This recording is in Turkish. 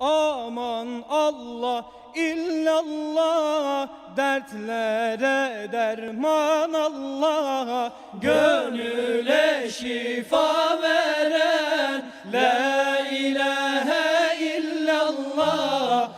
Aman Allah illallah dertlere derman Allah. Gönüle şifa veren la ilahe illallah.